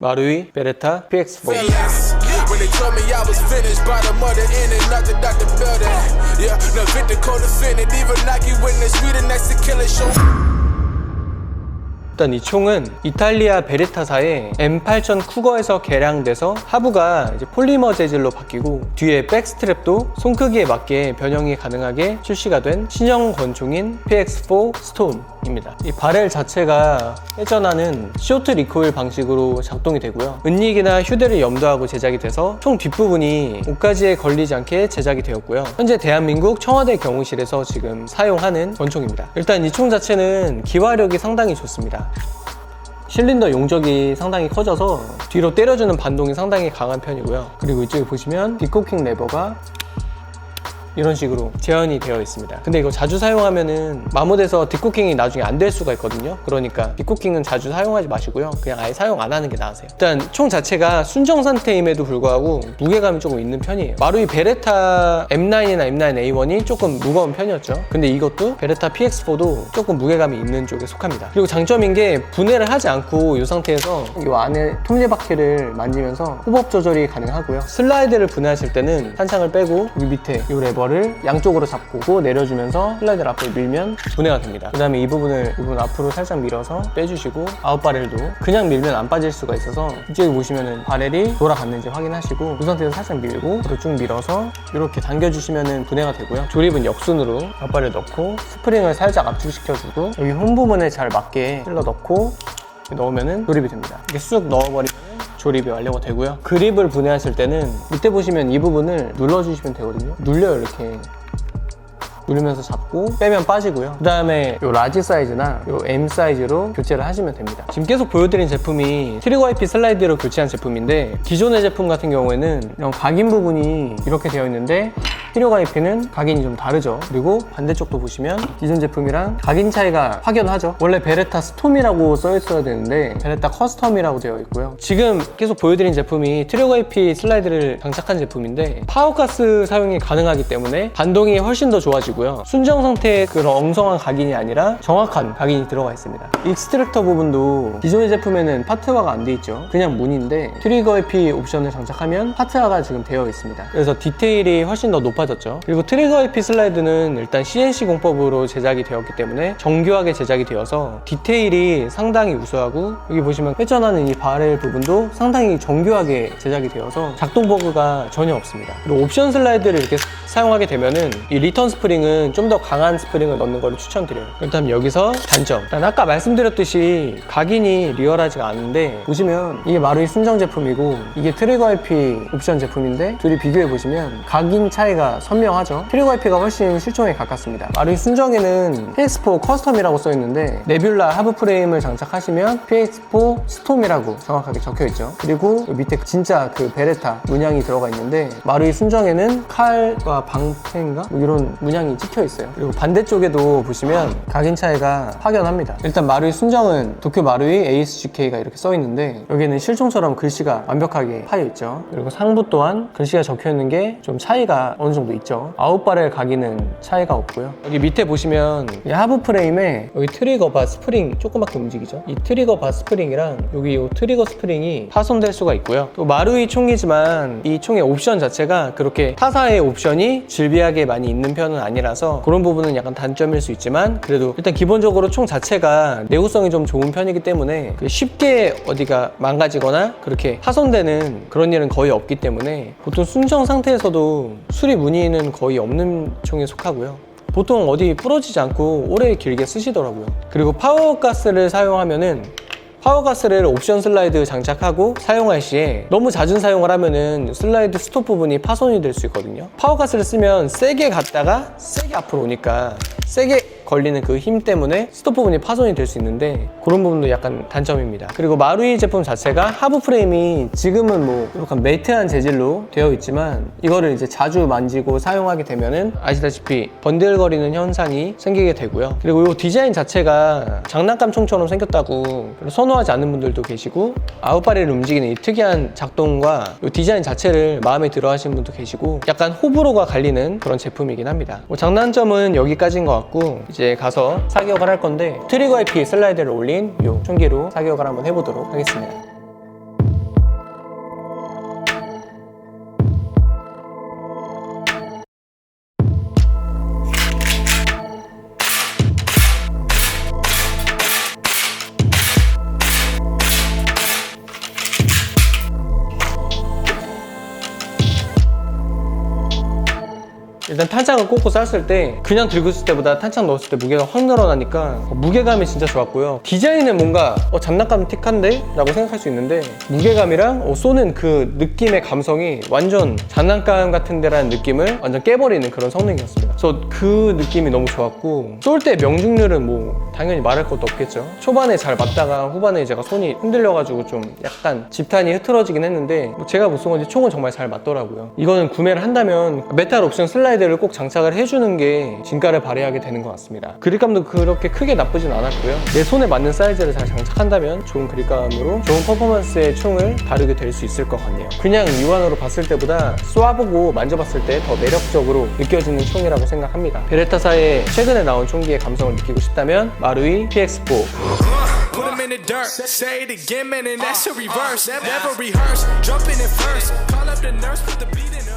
마루이 베레타 PX4 feelings. When they told me I was finished, of the inning, knocked it out the building. Yeah, no Victor co-defendant, even Nike witness, we the next to kill it. Show 일단 이 총은 이탈리아 베레타사의 M8000 쿠거에서 개량돼서 하부가 이제 폴리머 재질로 바뀌고 뒤에 백스트랩도 손 크기에 맞게 변형이 가능하게 출시가 된 신형 권총인 PX4 스톰 입니다. 이 바렐 자체가 회전하는 쇼트 리코일 방식으로 작동이 되고요. 은닉이나 휴대를 염두하고 제작이 돼서 총 뒷부분이 옷가지에 걸리지 않게 제작이 되었고요. 현재 대한민국 청와대 경호실에서 지금 사용하는 권총입니다. 일단 이 총 자체는 기화력이 상당히 좋습니다. 실린더 용적이 상당히 커져서 뒤로 때려주는 반동이 상당히 강한 편이고요. 그리고 이쪽에 보시면 빅코킹 레버가 이런 식으로 재현이 되어 있습니다. 근데 이거 자주 사용하면은 마모돼서 딥쿠킹이 나중에 안 될 수가 있거든요. 그러니까 딥쿠킹은 자주 사용하지 마시고요. 그냥 아예 사용 안 하는 게 나으세요. 일단 총 자체가 순정 상태임에도 불구하고 무게감이 조금 있는 편이에요. 마루이 베레타 M9이나 M9A1이 조금 무거운 편이었죠. 근데 이것도 베레타 PX4도 조금 무게감이 있는 쪽에 속합니다. 그리고 장점인 게 분해를 하지 않고 이 상태에서 이 안에 톱니바퀴를 만지면서 호법 조절이 가능하고요. 슬라이드를 분해하실 때는 탄창을 빼고 여기 밑에 이 레버 를 양쪽으로 잡고 내려주면서 슬라이드를 앞으로 밀면 분해가 됩니다. 그 다음에 이 부분을 이 부분 앞으로 살짝 밀어서 빼주시고 아웃 바렐도 그냥 밀면 안 빠질 수가 있어서 이쪽에 보시면은 바렐이 돌아갔는지 확인하시고 이 상태에서 살짝 밀고 앞으로 쭉 밀어서 이렇게 당겨주시면은 분해가 되고요. 조립은 역순으로 아웃 바렐 넣고 스프링을 살짝 압축시켜주고 여기 홈 부분에 잘 맞게 찔러 넣고 넣으면은 조립이 됩니다. 이렇게 쑥 넣어버리면 조립이 완료가 되고요. 그립을 분해하실 때는 밑에 보시면 이 부분을 눌러주시면 되거든요. 눌려요 이렇게. 누르면서 잡고 빼면 빠지고요. 그 다음에 요 라지 사이즈나 요 M 사이즈로 교체를 하시면 됩니다. 지금 계속 보여드린 제품이 트리거 IP 슬라이드로 교체한 제품인데 기존의 제품 같은 경우에는 이런 각인 부분이 이렇게 되어 있는데 IP는 각인이 좀 다르죠. 그리고 반대쪽도 보시면 기존 제품이랑 각인 차이가 확연하죠. 원래 베레타 스톰이라고 써 있어야 되는데 베레타 커스텀이라고 되어 있고요. 지금 계속 보여드린 제품이 IP 슬라이드를 장착한 제품인데 파워가스 사용이 가능하기 때문에 반동이 훨씬 더 좋아지고요. 순정 상태의 그런 엉성한 각인이 아니라 정확한 각인이 들어가 있습니다. 익스트랙터 부분도 기존의 제품에는 파트화가 안 돼 있죠. 그냥 문인데 트리거 IP 옵션을 장착하면 파트화가 지금 되어 있습니다. 그래서 디테일이 훨씬 더 높아 졌죠. 그리고 트리거 IP 슬라이드는 일단 CNC 공법으로 제작이 되었기 때문에 정교하게 제작이 되어서 디테일이 상당히 우수하고 여기 보시면 회전하는 이 바렐 부분도 상당히 정교하게 제작이 되어서 작동 버그가 전혀 없습니다. 그리고 옵션 슬라이드를 이렇게 사용하게 되면은 이 리턴 스프링은 좀 더 강한 스프링을 넣는 걸 추천드려요. 일단 여기서 단점. 일단 아까 말씀드렸듯이 각인이 리얼하지가 않은데 보시면 이게 마루이 순정 제품이고 이게 트리거 IP 옵션 제품인데 둘이 비교해 보시면 각인 차이가 선명하죠. 트리거 IP가 훨씬 실총에 가깝습니다. 마루이 순정에는 PX4 커스텀이라고 써 있는데 네뷸라 하부 프레임을 장착하시면 PX4 스톰이라고 정확하게 적혀 있죠. 그리고 요 밑에 진짜 그 베레타 문양이 들어가 있는데 마루이 순정에는 칼과 방패인가 뭐 이런 문양이 찍혀 있어요. 그리고 반대쪽에도 보시면 각인 차이가 확연합니다. 일단 마루이 순정은 도쿄 마루이 ASGK가 이렇게 써 있는데 여기는 실총처럼 글씨가 완벽하게 파여 있죠. 그리고 상부 또한 글씨가 적혀 있는 게 좀 차이가 어느 정도 있죠. 아웃바렐 각인은 차이가 없고요. 여기 밑에 보시면 이 하부 프레임에 여기 트리거 바 스프링 조그맣게 움직이죠. 이 트리거 바 스프링이랑 여기 이 트리거 스프링이 파손될 수가 있고요. 또 마루이 총이지만 이 총의 옵션 자체가 그렇게 타사의 옵션이 질비하게 많이 있는 편은 아니라서 그런 부분은 약간 단점일 수 있지만 그래도 일단 기본적으로 총 자체가 내구성이 좀 좋은 편이기 때문에 그 쉽게 어디가 망가지거나 그렇게 파손되는 그런 일은 거의 없기 때문에 보통 순정 상태에서도 수리 문의는 거의 없는 총에 속하고요. 보통 어디 부러지지 않고 오래 길게 쓰시더라고요. 그리고 파워가스를 사용하면은 파워가스를 옵션 슬라이드 장착하고 사용할 시에 너무 잦은 사용을 하면은 슬라이드 스톱 부분이 파손이 될 수 있거든요. 파워가스를 쓰면 세게 갔다가 세게 앞으로 오니까 세게 걸리는 그 힘 때문에 스톱 부분이 파손이 될 수 있는데 그런 부분도 약간 단점입니다. 그리고 마루이 제품 자체가 하부 프레임이 지금은 뭐 이렇게 매트한 재질로 되어 있지만 이거를 이제 자주 만지고 사용하게 되면은 아시다시피 번들거리는 현상이 생기게 되고요. 그리고 이 디자인 자체가 장난감 총처럼 생겼다고 선호하지 않는 분들도 계시고 아웃바리를 움직이는 이 특이한 작동과 이 디자인 자체를 마음에 들어 하시는 분도 계시고 약간 호불호가 갈리는 그런 제품이긴 합니다. 뭐 장단점은 여기까지인 것 같고 이제 가서 사격을 할 건데 트리거 IP 슬라이드를 올린 이 총기로 사격을 한번 해보도록 하겠습니다. 일단 탄창을 꽂고 쐈을 때 그냥 들고 있을 때보다 탄창 넣었을 때 무게가 확 늘어나니까 어, 무게감이 진짜 좋았고요. 디자인은 뭔가 어, 장난감 틱한데? 라고 생각할 수 있는데 무게감이랑 어, 쏘는 그 느낌의 감성이 완전 장난감 같은 데라는 느낌을 완전 깨버리는 그런 성능이었습니다. 그래서 그 느낌이 너무 좋았고 쏠 때 명중률은 뭐 당연히 말할 것도 없겠죠. 초반에 잘 맞다가 후반에 제가 손이 흔들려가지고 좀 약간 집탄이 흐트러지긴 했는데 뭐 제가 못 쏜 건지 총은 정말 잘 맞더라고요. 이거는 구매를 한다면 메탈 옵션 슬라이드 를 꼭 장착을 해주는 게 진가를 발휘하게 되는 것 같습니다. 그립감도 그렇게 크게 나쁘진 않았고요. 내 손에 맞는 사이즈를 잘 장착한다면 좋은 그립감으로 좋은 퍼포먼스의 총을 다루게 될 수 있을 것 같네요. 그냥 육안으로 봤을 때보다 쏘아보고 만져봤을 때 더 매력적으로 느껴지는 총이라고 생각합니다. 베레타사의 최근에 나온 총기의 감성을 느끼고 싶다면 마루이 PX4 Put him in the dirt. Say it again, man, and that's a reverse. Never rehearse. Jumping in first. Call up the nurse, put the beat in.